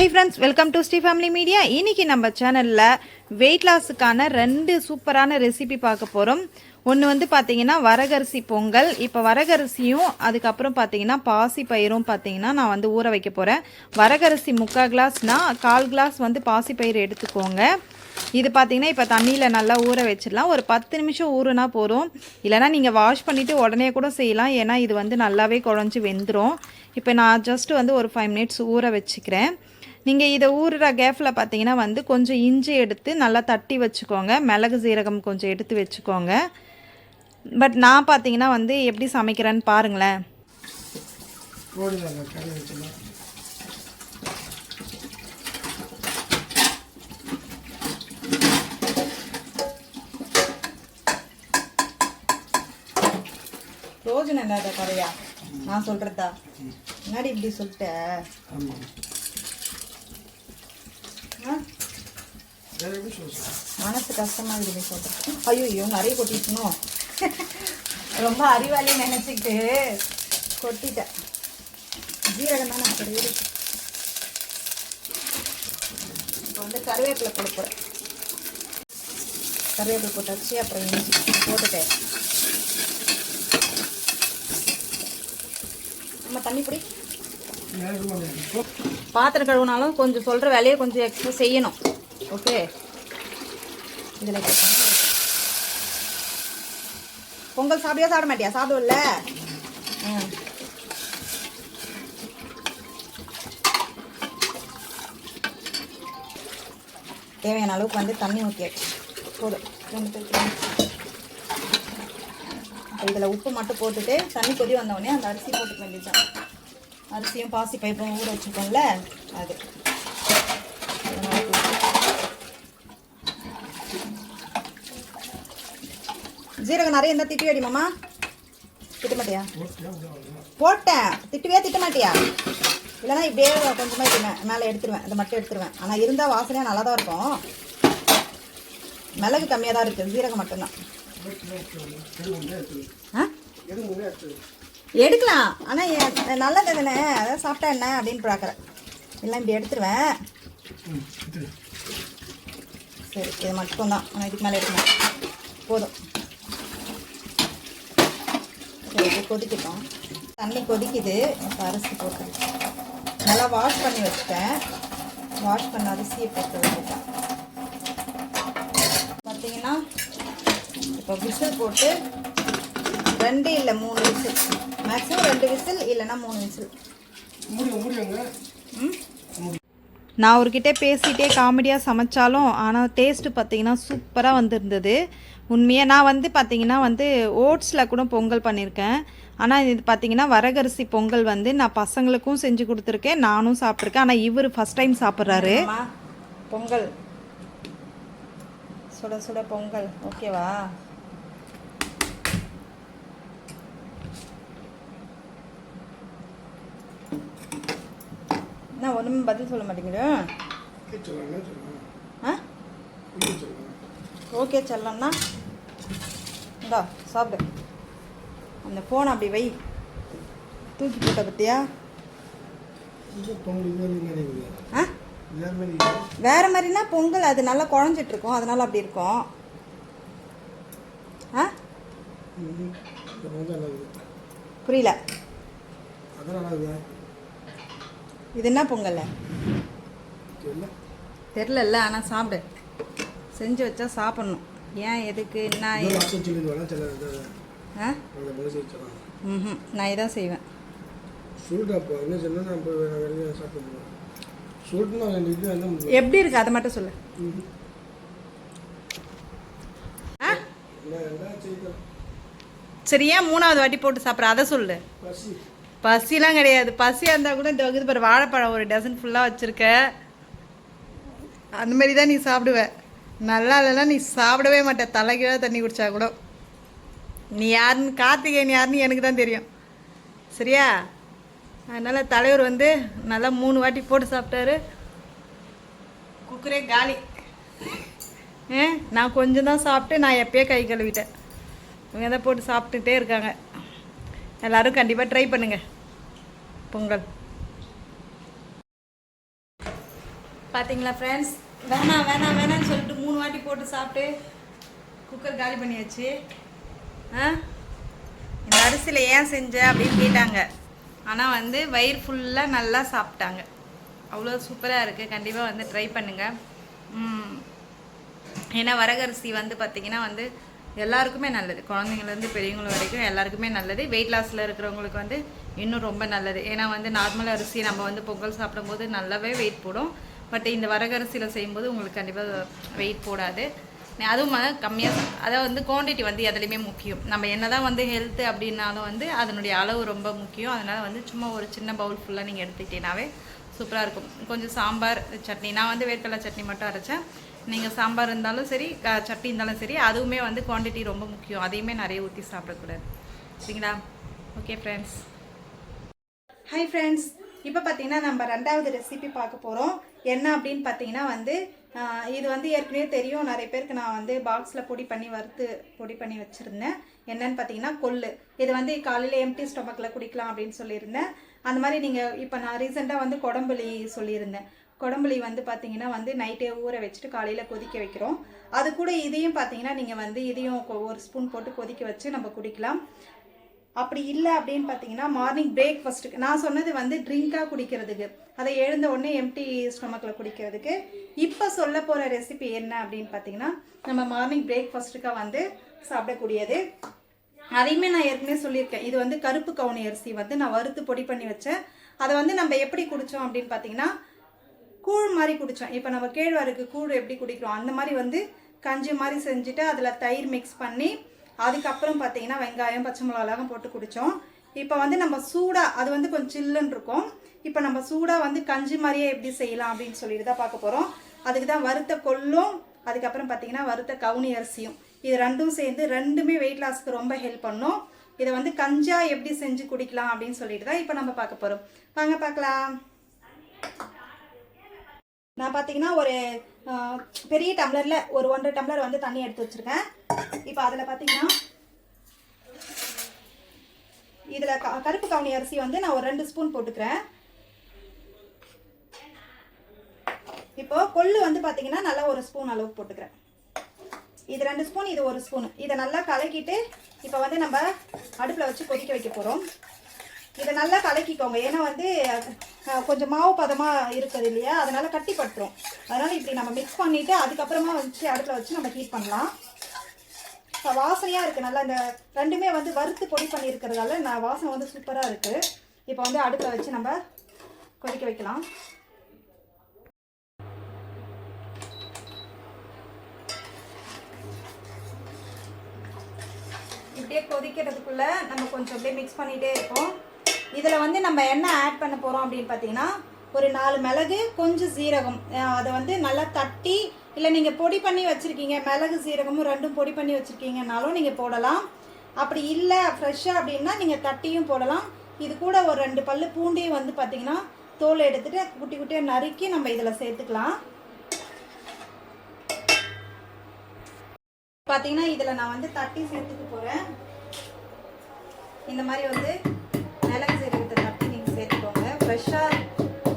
Hi friends welcome to Sri family media இன்னைக்கு நம்ம சேனலில் வெயிட் லாஸுக்கான ரெண்டு சூப்பரான ரெசிபி பார்க்க போகிறோம் ஒன்று வந்து பார்த்தீங்கன்னா வரகரிசி பொங்கல். இப்போ வரகரிசியும் அதுக்கப்புறம் பார்த்தீங்கன்னா பாசி பயிரும் பார்த்தீங்கன்னா நான் வந்து ஊற வைக்க போகிறேன் வரகரிசி முக்கால் கிளாஸ்னால் கால் கிளாஸ் வந்து பாசி பயிர் எடுத்துக்கோங்க. இது பார்த்தீங்கன்னா இப்போ தண்ணியில் நல்லா ஊற வச்சிடலாம். ஒரு பத்து நிமிஷம் ஊறுனா போதும். இல்லைனா நீங்கள் வாஷ் பண்ணிவிட்டு உடனே கூட செய்யலாம். ஏன்னா இது வந்து நல்லாவே குழஞ்சி வெந்துடும் இப்போ நான் ஜஸ்ட் வந்து ஒரு ஃபைவ் மினிட்ஸ் ஊற வச்சுக்கிறேன். நீங்கள் இதை ஊறுற கேப்பில் பார்த்தீங்கன்னா வந்து கொஞ்சம் இஞ்சி எடுத்து நல்லா தட்டி வச்சுக்கோங்க. மிளகு சீரகம் கொஞ்சம் எடுத்து வச்சுக்கோங்க. பட் நான் பார்த்தீங்கன்னா வந்து எப்படி சமைக்கிறேன்னு பாருங்களேன். ரோஜனை இல்லாத கதையா நான் சொல்கிறதா முன்னாடி இப்படி சொல்லிட்டேன் ஆமாம் வேறு எப்படி சொல்ல மனசு கஷ்டமா இருக்குது சொல்கிறேன் ஐயோ நிறைய கொட்டிட்டணும் ரொம்ப அறிவாளி நினச்சிக்கிட்டு கொட்டிட்டேன். ஜீரகம் தான் நான் இருக்கு இப்போ வந்து கருவேப்பிலை கொடுப்பேன் போகிறேன் கருவேப்பிலை போட்டாச்சு அப்புறம் இஞ்சி போட்டுட்டேன். நம்ம தண்ணி பிடி பாத்திரம் கழுவுனாலும் கொஞ்சம் சொல்கிற வேலையை கொஞ்சம் எக்ஸ்ட்ரா செய்யணும். ஓகே. இதில் பொங்கல் சாப்பிடியா சாப்பிட மாட்டியா? சாப்பிடுவல்ல? ம். தேவையான அளவுக்கு வந்து தண்ணி ஊற்றியாச்சு போதும். இதில் உப்பு மட்டும் போட்டுட்டு தண்ணி கொதி வந்தவுடனே அந்த அரிசி போட்டுக்க வேண்டியதுதான். அரிசியும் பாசி பைப்பும் ஊற வச்சுருக்கோம்ல அது அதனால போட்டு. ஜீரகம் நிறைய இருந்தால் திட்டி மாமா? திட்ட மாட்டியா போட்டேன். திட்டுவே திட்ட மாட்டியா இல்லைன்னா இப்படியே கொஞ்சமாக எடுத்துருவேன் மேலே எடுத்துருவேன். இந்த மட்டும் எடுத்துருவேன். ஆனால் இருந்தால் வாசனையாக நல்லா தான் இருக்கும். மிளகு கம்மியாக தான் இருக்குது ஜீரகம் மட்டும்தான். ஆ? எடுக்கலாம். ஆனால் நல்லது தானே. அதான் சாப்பிட்டா என்ன அப்படின்னு பார்க்குறேன். இல்லை இப்படி எடுத்துருவேன். சரி இது மட்டும்தான். ஆனால் இதுக்கு மேலே எடுக்கணும் போதும். இது கொதிக்கட்டும். தண்ணி கொதிக்குது. இப்போ அரிசி போட்டு நல்லா வாஷ் பண்ணி வச்சுட்டேன். வாஷ் பண்ண அரிசியை போட்டு வச்சுட்டேன் பார்த்தீங்கன்னா இப்போ விசில் போட்டு ரெண்டு இல்லை மூணு விசில். மேக்ஸிமம் ரெண்டு விசில் இல்லைன்னா மூணு விசில். முடியும் முடியுங்க நான் அவர்கிட்ட பேசிகிட்டே காமெடியாக சமைச்சாலும் ஆனால் டேஸ்ட்டு பார்த்தீங்கன்னா சூப்பராக வந்திருந்தது. உண்மையாக நான் வந்து பார்த்தீங்கன்னா வந்து ஓட்ஸில் கூட பொங்கல் பண்ணியிருக்கேன் ஆனால் இது பார்த்தீங்கன்னா வரகரிசி பொங்கல் வந்து நான் பசங்களுக்கும் செஞ்சு கொடுத்துருக்கேன் நானும் சாப்பிட்ருக்கேன் ஆனால் இவர் ஃபஸ்ட் டைம் சாப்பிட்றாரு. பொங்கல். சுட சுட பொங்கல். ஓகேவா நான் ஒன்றுமே பதில் சொல்ல சொல்லலாம் ஆ? ஓகே செல்லம்னா இந்தா சாப்பிடு. அந்த ஃபோனை அப்படி வை. தூக்கி போட்ட பத்தியா? ஆ? வேறு மாதிரி வேற மாதிரினா பொங்கல் அது நல்லா குழஞ்சிட்டு இருக்கும். அதனால அப்படி இருக்கும். ஆ? புரியல. இது என்ன பொங்கல்? தெரிலல்ல ஆனால் சாப்பிடு. செஞ்சு வச்சா சாப்பிட்ணும். ஏன் எதுக்கு என்ன ஆ? ம் நான் இதான் செய்வேன். எப்படி இருக்கு? அதை மட்டும் சொல்லு. சரி ஏன் மூணாவது வாட்டி போட்டு சாப்பிட்ற? அதை சொல்லு. பசிலாம் கிடையாது. பசியாக இருந்தால் கூட இந்த இது பாரு வாழைப்பழம் ஒரு டசன் ஃபுல்லாக வச்சுருக்க. அந்த மாதிரி தான் நீ சாப்பிடுவ. நல்லா இல்லைன்னா நீ சாப்பிடவே மாட்ட. தலைகீழ தண்ணி குடித்தா கூட. நீ யாருன்னு கார்த்திகேயன் யாருன்னு எனக்கு தான் தெரியும். சரியா? அதனால் தலைவர் வந்து நல்லா மூணு வாட்டி போட்டு சாப்பிட்டாரு. குக்கரே காலி. ஆ நான் கொஞ்சம் தான் சாப்பிட்டு நான் எப்பயே கை கழுவிட்டேன். இவங்க தான் போட்டு சாப்பிட்டுட்டே இருக்காங்க. எல்லோரும் கண்டிப்பாக ட்ரை பண்ணுங்கள் பொங்கல். பார்த்தீங்களா ஃப்ரெண்ட்ஸ் வேணாம் வேணாம் வேணாம்னு சொல்லிட்டு மூணு வாட்டி போட்டு சாப்பிட்டு குக்கர் காலி பண்ணியாச்சு. ஆ? இந்த அரிசியில் ஏன் செஞ்ச அப்படின்னு கேட்டாங்க. ஆனால் வந்து வயிறு ஃபுல்லாக நல்லா சாப்பிட்டாங்க. அவ்வளோ சூப்பராக இருக்குது கண்டிப்பாக வந்து ட்ரை பண்ணுங்கள் ஏன்னா வரகரிசி வந்து பார்த்திங்கன்னா வந்து எல்லாருக்குமே நல்லது. குழந்தைங்கலேருந்து பெரியவங்க வரைக்கும் எல்லாருக்குமே நல்லது. வெயிட் லாஸில் இருக்கிறவங்களுக்கு வந்து இன்னும் ரொம்ப நல்லது. ஏன்னா வந்து நார்மல் அரிசி நம்ம வந்து பொங்கல் சாப்பிடும்போது நல்லாவே வெயிட் போடும். பட் இந்த வரகரிசியில் செய்யும்போது உங்களுக்கு கண்டிப்பாக வெயிட் போடாது. அதுவும் கம்மியாக அதாவது வந்து குவான்டிட்டி வந்து எதுலேயுமே முக்கியம். நம்ம என்ன தான் வந்து ஹெல்த்து அப்படின்னாலும் வந்து அதனுடைய அளவு ரொம்ப முக்கியம். அதனால் வந்து சும்மா ஒரு சின்ன பவுல் ஃபுல்லாக நீங்கள் எடுத்துக்கிட்டீங்கனாவே சூப்பராக இருக்கும். கொஞ்சம் சாம்பார் சட்னி நான் வந்து வேர்க்கடலை சட்னி மட்டும் அரைச்சேன். நீங்கள் சாம்பார் இருந்தாலும் சரி சட்னி இருந்தாலும் சரி அதுவுமே வந்து குவான்டிட்டி ரொம்ப முக்கியம். அதையுமே நிறைய ஊற்றி சாப்பிடக்கூடாது. சரிங்களா? ஓகே ஃப்ரெண்ட்ஸ் ஹாய் ஃப்ரெண்ட்ஸ் இப்போ பார்த்தீங்கன்னா நம்ம ரெண்டாவது ரெசிபி பார்க்க போகிறோம் என்ன அப்படின்னு பார்த்தீங்கன்னா வந்து இது வந்து ஏற்கனவே தெரியும். நிறைய பேருக்கு நான் வந்து பாக்ஸில் பொடி பண்ணி வறுத்து பொடி பண்ணி வச்சுருந்தேன். என்னன்னு பார்த்தீங்கன்னா கொள்ளு. இது வந்து காலையில் எம்டி ஸ்டொமக்கில் குடிக்கலாம் அப்படின்னு சொல்லியிருந்தேன். அந்த மாதிரி நீங்கள் இப்போ நான் ரீசெண்டாக வந்து குடம்புலி சொல்லியிருந்தேன். குடம்புளி வந்து பார்த்தீங்கன்னா வந்து நைட்டே ஊற வச்சுட்டு காலையில் கொதிக்க வைக்கிறோம். அது கூட இதையும் பார்த்தீங்கன்னா நீங்கள் வந்து இதையும் ஒரு ஸ்பூன் போட்டு கொதிக்க வச்சு நம்ம குடிக்கலாம். அப்படி இல்லை அப்படின்னு பார்த்தீங்கன்னா மார்னிங் பிரேக்ஃபாஸ்ட்டுக்கு நான் சொன்னது வந்து ட்ரிங்காக குடிக்கிறதுக்கு. அதை எழுந்த உடனே எம்டி ஸ்டொமக்கில் குடிக்கிறதுக்கு. இப்போ சொல்ல போகிற ரெசிபி என்ன அப்படின்னு பார்த்தீங்கன்னா நம்ம மார்னிங் பிரேக்ஃபாஸ்ட்டுக்காக வந்து சாப்பிடக்கூடியது. அதையுமே நான் ஏற்கனவே சொல்லியிருக்கேன். இது வந்து கருப்பு கவுனி அரிசி வந்து நான் வறுத்து பொடி பண்ணி வச்சேன். அதை வந்து நம்ம எப்படி குடித்தோம் அப்படின்னு பார்த்தீங்கன்னா கூழ் மாதிரி குடித்தோம் இப்போ நம்ம கேழ்வரகு கூழ் எப்படி குடிக்கிறோம்? அந்த மாதிரி வந்து கஞ்சி மாதிரி செஞ்சுட்டு அதில் தயிர் மிக்ஸ் பண்ணி அதுக்கப்புறம் பார்த்தீங்கன்னா வெங்காயம் பச்சை மிளகாலாம் போட்டு குடித்தோம் இப்போ வந்து நம்ம சூடாக அது வந்து கொஞ்சம் சில்லுன்னு இருக்கும். இப்போ நம்ம சூடாக வந்து கஞ்சி மாதிரியே எப்படி செய்யலாம் அப்படின்னு சொல்லிட்டு தான் பார்க்க போகிறோம் அதுக்கு தான் வறுத்த கொல்லும் அதுக்கப்புறம் பார்த்தீங்கன்னா வறுத்த கவுனி அரிசியும். இது ரெண்டும் சேர்ந்து ரெண்டுமே வெயிட் லாஸ்க்கு ரொம்ப ஹெல்ப் பண்ணும். இதை வந்து கஞ்சா எப்படி செஞ்சு குடிக்கலாம் அப்படின்னு சொல்லிட்டு தான் இப்போ நம்ம பார்க்க போகிறோம் வாங்க பார்க்கலாம். நான் பார்த்தீங்கன்னா ஒரு பெரிய டம்ளரில் ஒரு ஒன்றரை டம்ளர் வந்து தண்ணி எடுத்து வச்சுருக்கேன். இப்போ அதில் பார்த்தீங்கன்னா இதில் க கருப்பு கவுனி அரிசி வந்து நான் ஒரு ரெண்டு ஸ்பூன் போட்டுக்கிறேன். இப்போ கொள்ளு வந்து பார்த்தீங்கன்னா நல்லா ஒரு ஸ்பூன் அளவுக்கு போட்டுக்கிறேன். இது ரெண்டு ஸ்பூன் இது ஒரு ஸ்பூன். இதை நல்லா கலக்கிட்டு இப்போ வந்து நம்ம அடுப்பில் வச்சு கொதிக்க வைக்க போகிறோம் இதை நல்லா கலக்கிக்கோங்க. ஏன்னா வந்து கொஞ்சம் மாவு பதமாக இருக்குது இல்லையா? அதனால் கட்டி பட்டுரும். இப்படி நம்ம மிக்ஸ் பண்ணிவிட்டு அதுக்கப்புறமா வச்சு அடுப்பில் வச்சு நம்ம ஹீட் பண்ணலாம். இப்போ வாசனையாக இருக்குது நல்லா இந்த ரெண்டுமே வந்து வறுத்து பொடி பண்ணியிருக்கிறதால நான் வாசனை வந்து சூப்பராக இருக்குது இப்போ வந்து அடுப்பில் வச்சு நம்ம கொதிக்க வைக்கலாம். இப்படியே கொதிக்கிறதுக்குள்ளே நம்ம கொஞ்சம் அப்படியே மிக்ஸ் பண்ணிகிட்டே இருக்கோம் இதில் வந்து நம்ம என்ன ஆட் பண்ண போகிறோம் அப்படின்னு பார்த்தீங்கன்னா ஒரு நாலு மிளகு கொஞ்சம் சீரகம். அதை வந்து நல்லா தட்டி இல்லை நீங்கள் பொடி பண்ணி வச்சுருக்கீங்க மிளகு சீரகமும் ரெண்டும் பொடி பண்ணி வச்சுருக்கீங்கனாலும் நீங்கள் போடலாம். அப்படி இல்லை ஃப்ரெஷ்ஷாக அப்படின்னா நீங்கள் தட்டியும் போடலாம். இது கூட ஒரு ரெண்டு பல்லு பூண்டையும் வந்து பார்த்தீங்கன்னா தோல் எடுத்துகிட்டு குட்டி குட்டியாக நறுக்கி நம்ம இதில் சேர்த்துக்கலாம். பார்த்தீங்கன்னா இதில் நான் வந்து தட்டி சேர்த்துக்க போகிறேன் இந்த மாதிரி வந்து மிளகு சீரகத்தை தட்டி நீங்கள் சேர்த்துக்கோங்க. ஃப்ரெஷ்ஷாக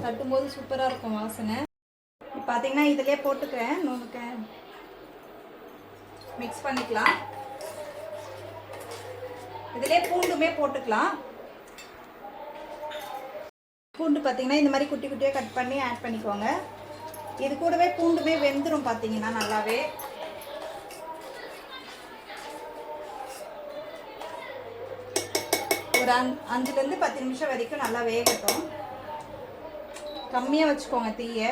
தட்டும்போது சூப்பராக இருக்கும் வாசனை. இப்போ பார்த்தீங்கன்னா இதிலே போட்டுக்கிறேன். நுணுக்க மிக்ஸ் பண்ணிக்கலாம். இதிலே பூண்டுமே போட்டுக்கலாம். பூண்டு பார்த்தீங்கன்னா இந்த மாதிரி குட்டி குட்டியாக கட் பண்ணி ஆட் பண்ணிக்கோங்க. இது கூடவே பூண்டுமே வெந்துடும் பார்த்தீங்கன்னா நல்லாவே. ஒரு அஞ் அஞ்சுலேருந்து பத்து நிமிஷம் வரைக்கும் நல்லா வேகட்டும். கம்மியாக வச்சுக்கோங்க தீயை.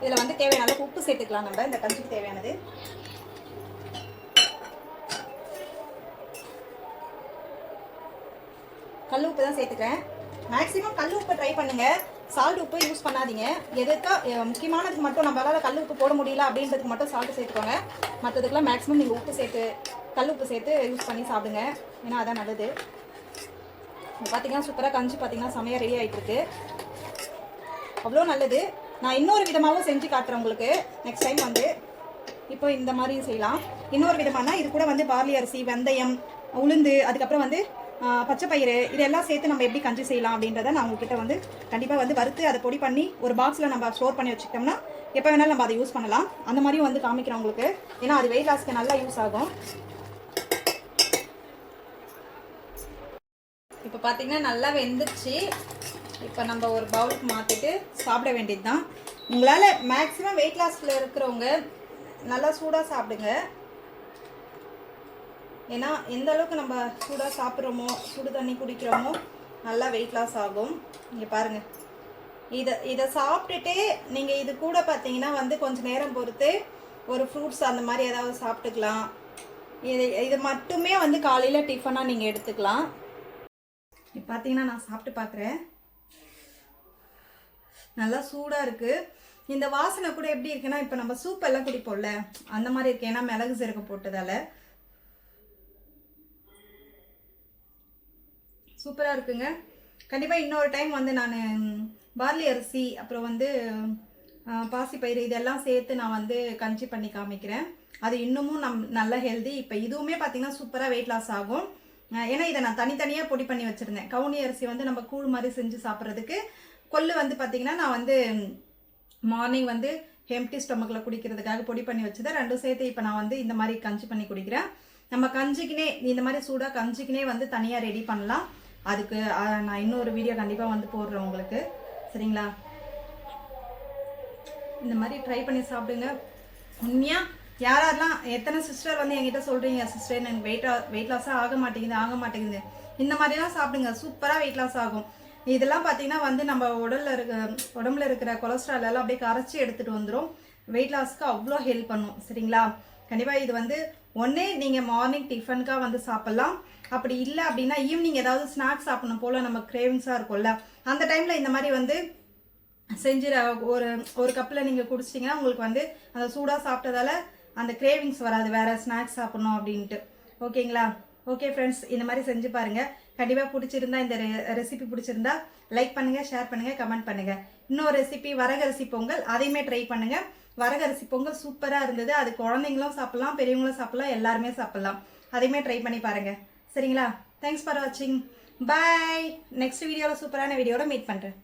இதில் வந்து தேவையான உப்பு சேர்த்துக்கலாம் நம்ம. இந்த கஞ்சிக்கு தேவையானது. கல் உப்பு தான் சேர்த்துக்கிறேன். மேக்ஸிமம் கல் உப்பு ட்ரை பண்ணுங்கள் சால்ட் உப்பு யூஸ் பண்ணாதீங்க. எதுக்கா முக்கியமானதுக்கு மட்டும் நம்மளால் கல் உப்பு போட முடியல அப்படின்றதுக்கு மட்டும் சால்ட் சேர்த்துக்கோங்க. மற்றதுக்கெல்லாம் மேக்ஸிமம் நீங்கள் உப்பு சேர்த்து கல் உப்பு சேர்த்து யூஸ் பண்ணி சாப்பிடுங்க. ஏன்னா அதான் நல்லது. பார்த்தீங்கன்னா சூப்பராக கஞ்சி பார்த்தீங்கன்னா செமையாக ரெடி ஆகிட்டு அவ்வளோ நல்லது. நான் இன்னொரு விதமாகவும் செஞ்சு காட்டுறேன் உங்களுக்கு. நெக்ஸ்ட் டைம் வந்து இப்போ இந்த மாதிரியும் செய்யலாம். இன்னொரு விதமானா இது கூட வந்து பார்லி அரிசி வெந்தயம் உளுந்து அதுக்கப்புறம் வந்து பச்சை பயிறு இதெல்லாம் சேர்த்து நம்ம எப்படி கஞ்சி செய்யலாம் அப்படின்றத நான் உங்ககிட்ட வந்து கண்டிப்பாக வந்து வறுத்து அதை பொடி பண்ணி ஒரு பாக்ஸில் நம்ம ஸ்டோர் பண்ணி வச்சுக்கிட்டோம்னா எப்போ வேணாலும் நம்ம அதை யூஸ் பண்ணலாம். அந்த மாதிரியும் வந்து காமிக்கிறேன் உங்களுக்கு ஏன்னா அது வெயிட் லாஸ்க்கு நல்லா யூஸ் ஆகும். இப்போ பார்த்தீங்கன்னா நல்லா வெந்துருச்சு. இப்போ நம்ம ஒரு பவுலுக்கு மாற்றிட்டு சாப்பிட வேண்டியது தான் உங்களால் மேக்ஸிமம் வெயிட் லாஸில் இருக்கிறவங்க நல்லா சூடாக சாப்பிடுங்க. ஏன்னா எந்த அளவுக்கு நம்ம சூடாக சாப்பிட்றோமோ சுடு தண்ணி குடிக்கிறோமோ நல்லா வெயிட் லாஸ் ஆகும். இங்கே பாருங்கள் இதை இதை சாப்பிட்டுட்டே நீங்கள் இது கூட பார்த்தீங்கன்னா வந்து கொஞ்சம் நேரம் பொறுத்து ஒரு ஃப்ரூட்ஸ் அந்த மாதிரி ஏதாவது சாப்பிட்டுக்கலாம். இது இது மட்டுமே வந்து காலையில் டிஃபனாக நீங்கள் எடுத்துக்கலாம். இப்போ பார்த்தீங்கன்னா நான் சாப்பிட்டு பார்க்குறேன் நல்லா சூடாக இருக்குது இந்த வாசனை கூட எப்படி இருக்குன்னா இப்போ நம்ம சூப் எல்லாம் குடிப்போம்ல அந்த மாதிரி இருக்கு. ஏன்னா மிளகு சீரகம் போட்டதால். சூப்பராக இருக்குங்க. கண்டிப்பாக இன்னொரு டைம் வந்து நான் பார்லி அரிசி அப்புறம் வந்து பாசிப்பயிறு இதெல்லாம் சேர்த்து நான் வந்து கஞ்சி பண்ணி காமிக்கிறேன். அது இன்னமும் நம் நல்ல ஹெல்தி இப்போ இதுவுமே பார்த்தீங்கன்னா சூப்பராக வெயிட் லாஸ் ஆகும். ஏன்னா இதை நான் தனித்தனியாக பொடி பண்ணி வச்சுருந்தேன். கவுனி அரிசி வந்து நம்ம கூழ் மாதிரி செஞ்சு சாப்பிட்றதுக்கு கொல்லு வந்து பார்த்திங்கன்னா நான் வந்து மார்னிங் வந்து ஹெம்டி ஸ்டொமக்கில் குடிக்கிறதுக்காக பொடி பண்ணி வச்சுதான் ரெண்டும் சேர்த்து இப்போ நான் வந்து இந்த மாதிரி கஞ்சி பண்ணி குடிக்கிறேன். நம்ம கஞ்சிக்குனே இந்த மாதிரி சூடாக கஞ்சிக்குனே வந்து தனியாக ரெடி பண்ணலாம். அதுக்கு நான் இன்னொரு வீடியோ கண்டிப்பாக வந்து போடுறேன் உங்களுக்கு. சரிங்களா? இந்த மாதிரி ட்ரை பண்ணி சாப்பிடுங்க. உண்மையாக யாரெல்லாம் எத்தனை சிஸ்டர் வந்து என்கிட்ட சொல்கிறீங்க சிஸ்டர் எனக்கு வெயிட் வெயிட் லாஸாக ஆக மாட்டேங்குது ஆக மாட்டேங்குது. இந்த மாதிரிலாம் சாப்பிடுங்க. சூப்பராக வெயிட் லாஸ் ஆகும். இதெல்லாம் பார்த்தீங்கன்னா வந்து நம்ம உடலில் இருக்க உடம்புல இருக்கிற கொலஸ்ட்ரால் எல்லாம் அப்படியே கரைச்சி எடுத்துகிட்டு வந்துடும் வெயிட் லாஸ்க்கு அவ்வளோ ஹெல்ப் பண்ணும். சரிங்களா? கண்டிப்பாக இது வந்து ஒன்றே நீங்கள் மார்னிங் டிஃபனுக்காக வந்து சாப்பிட்லாம். அப்படி இல்லை அப்படின்னா ஈவினிங் ஏதாவது ஸ்நாக்ஸ் சாப்பிடணும் போல் நம்ம கிரேவிங்ஸாக இருக்கும்ல. அந்த டைமில் இந்த மாதிரி வந்து செஞ்சு ஒரு ஒரு கப்பில் நீங்கள் குடிச்சிட்டிங்கன்னா உங்களுக்கு வந்து அந்த சூடாக சாப்பிட்டதால அந்த கிரேவிங்ஸ் வராது. வேறு ஸ்நாக்ஸ் சாப்பிட்ணும் அப்படின்ட்டு. ஓகேங்களா? ஓகே ஃப்ரெண்ட்ஸ் இந்த மாதிரி செஞ்சு பாருங்கள் கண்டிப்பாக பிடிச்சிருந்தா இந்த ரெசிபி பிடிச்சிருந்தா லைக் பண்ணுங்கள் ஷேர் பண்ணுங்கள் கமெண்ட் பண்ணுங்கள் இன்னொரு ரெசிபி வரகரிசி பொங்கல் அதையுமே ட்ரை பண்ணுங்கள் வரகரிசி பொங்கல் சூப்பராக இருந்தது. அது குழந்தைங்களும் சாப்பிட்லாம் பெரியவங்களும் சாப்பிட்லாம் எல்லாருமே சாப்பிட்லாம். அதையுமே ட்ரை பண்ணி பாருங்கள் சரிங்களா? தேங்க்ஸ் ஃபார் வாட்சிங் பாய் நெக்ஸ்ட் வீடியோவில் சூப்பரான வீடியோவில் மீட் பண்ணுறேன்